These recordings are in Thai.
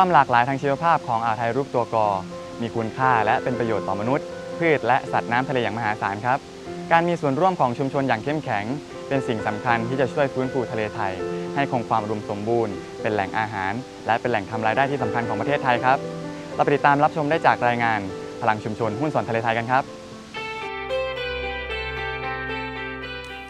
ความหลากหลายทางชีวภาพของอ่าวไทยรูปตัวกอ มีคุณค่าและเป็นประโยชน์ต่อมนุษย์ พืชและสัตว์น้ำทะเลอย่างมหาศาลครับ การมีส่วนร่วมของชุมชนอย่างเข้มแข็ง เป็นสิ่งสำคัญที่จะช่วยฟื้นฟูทะเลไทย ให้คงความอุมสมบูรณ์ เป็นแหล่งอาหาร และเป็นแหล่งทำรายได้ที่สำคัญของประเทศไทยครับเราไปติดตามรับชมได้จากรายงาน พลังชุมชนหุ้นส่วนทะเลไทยกันครับ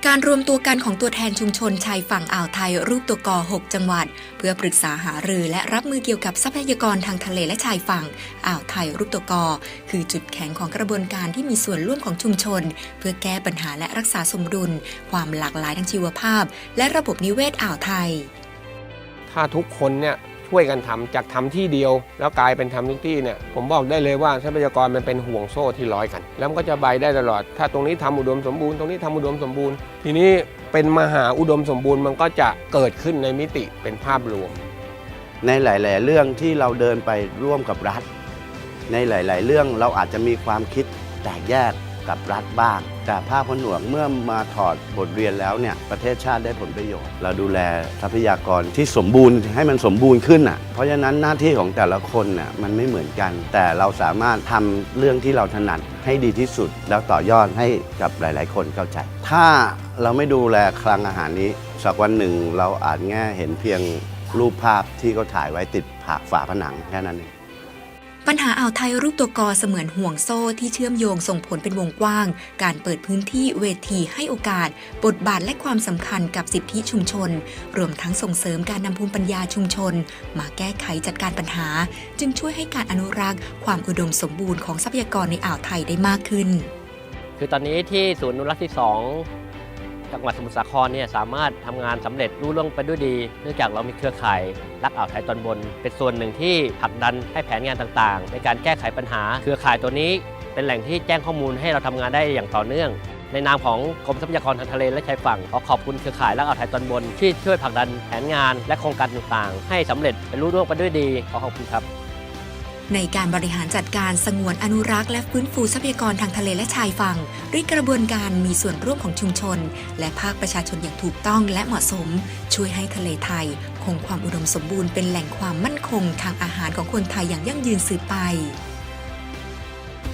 การรวมตัวกันของตัวแทนชุมชนชายฝั่งอ่าวไทยรูปตัวกอ 6 จังหวัด เพื่อปรึกษาหารือและรับมือเกี่ยวกับทรัพยากรทางทะเลและชายฝั่งอ่าวไทยรูปตัวกอ คือจุดแข็งของกระบวนการที่มีส่วนร่วมของชุมชน เพื่อแก้ปัญหาและรักษาสมดุล ความหลากหลายทางชีวภาพ และระบบนิเวศอ่าวไทย ถ้าทุกคนเนี่ย ช่วยกันทำจากทำที่เดียว แล้วกลายเป็นทำทุกที่เนี่ยผมบอกได้เลยว่าทรัพยากรมันเป็นห่วงโซ่ที่ร้อยกัน แล้วมันก็จะใบได้ตลอด ถ้าตรงนี้ทำอุดมสมบูรณ์ตรงนี้ทำอุดมสมบูรณ์ ทีนี้เป็นมหาอุดมสมบูรณ์มันก็จะเกิดขึ้นในมิติเป็นภาพรวม ในหลาย ๆ เรื่องที่เราเดินไปร่วมกับรัฐ ในหลาย ๆ เรื่องเราอาจจะมีความคิดแตกแยก กับรัฐบ้าง แต่ภาคผนวกเมื่อมาถอดบทเรียนแล้วเนี่ยประเทศชาติได้ผลประโยชน์ เราดูแลทรัพยากรที่สมบูรณ์ให้มันสมบูรณ์ขึ้นอะเพราะฉะนั้นหน้าที่ของแต่ละคนน่ะมันไม่เหมือนกัน แต่เราสามารถทำเรื่องที่เราถนัดให้ดีที่สุด แล้วต่อยอดให้กับหลาย ๆ คนเข้าใจ ถ้าเราไม่ดูแลคลังอาหารนี้สักวันหนึ่งเราอาจแง่เห็นเพียงรูปภาพที่เขาถ่ายไว้ติดผากฝาผนังแค่นั้นเอง ปัญหาอ่าวไทยรูปตัวกอเสมือนห่วงโซ่ที่เชื่อมโยงส่งผลเป็นวงกว้าง การเปิดพื้นที่เวทีให้โอกาส บทบาทและความสำคัญกับสิทธิชุมชน รวมทั้งส่งเสริมการนำภูมิปัญญาชุมชน มาแก้ไขจัดการปัญหา จึงช่วยให้การอนุรักษ์ ความอุดมสมบูรณ์ของทรัพยากรในอ่าวไทยได้มากขึ้น คือตอนนี้ที่ศูนย์อนุรักษ์ที่2 จังหวัดสมุทรสาครเนี่ยสามารถทำงานสำเร็จรุ่ล่วงไปด้วยดี เนื่องจากเรามีเครือข่ายรักอ่าวไทยตอนบน เป็นส่วนหนึ่งที่ผลักดันให้แผนงานต่างๆ ในการแก้ไขปัญหา เครือข่ายตัวนี้ เป็นแหล่งที่แจ้งข้อมูลให้เราทำงานได้อย่างต่อเนื่อง ในนามของกรมทรัพยากรทางทะเลและชายฝั่งขอขอบคุณเครือข่ายรักอ่าวไทยตอนบน ที่ช่วยผลักดันแผนงานและโครงการต่างๆ ให้สำเร็จเป็นรุ่ล่วงไปด้วยดีขอขอบคุณครับ ในการบริหารจัดการสงวนอนุรักษ์และฟื้นฟูทรัพยากรทางทะเลและชายฝั่งด้วยกระบวนการมีส่วนร่วมของชุมชน และภาคประชาชนอย่างถูกต้องและเหมาะสม ช่วยให้ทะเลไทย คงความอุดมสมบูรณ์เป็นแหล่งความมั่นคงทางอาหารของคนไทยอย่างยั่งยืนสืบไป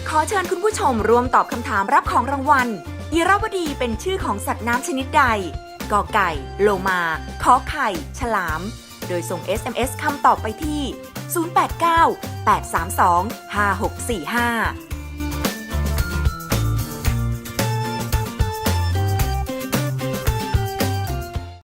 ขอเชิญคุณผู้ชมร่วมตอบคำถามรับของรางวัลอีราวดีเป็นชื่อของสัตว์น้ำชนิดใดกอไก่ โลมาขอไข่ ฉลาม โดยส่ง SMS คำตอบไปที่ 089 832 5645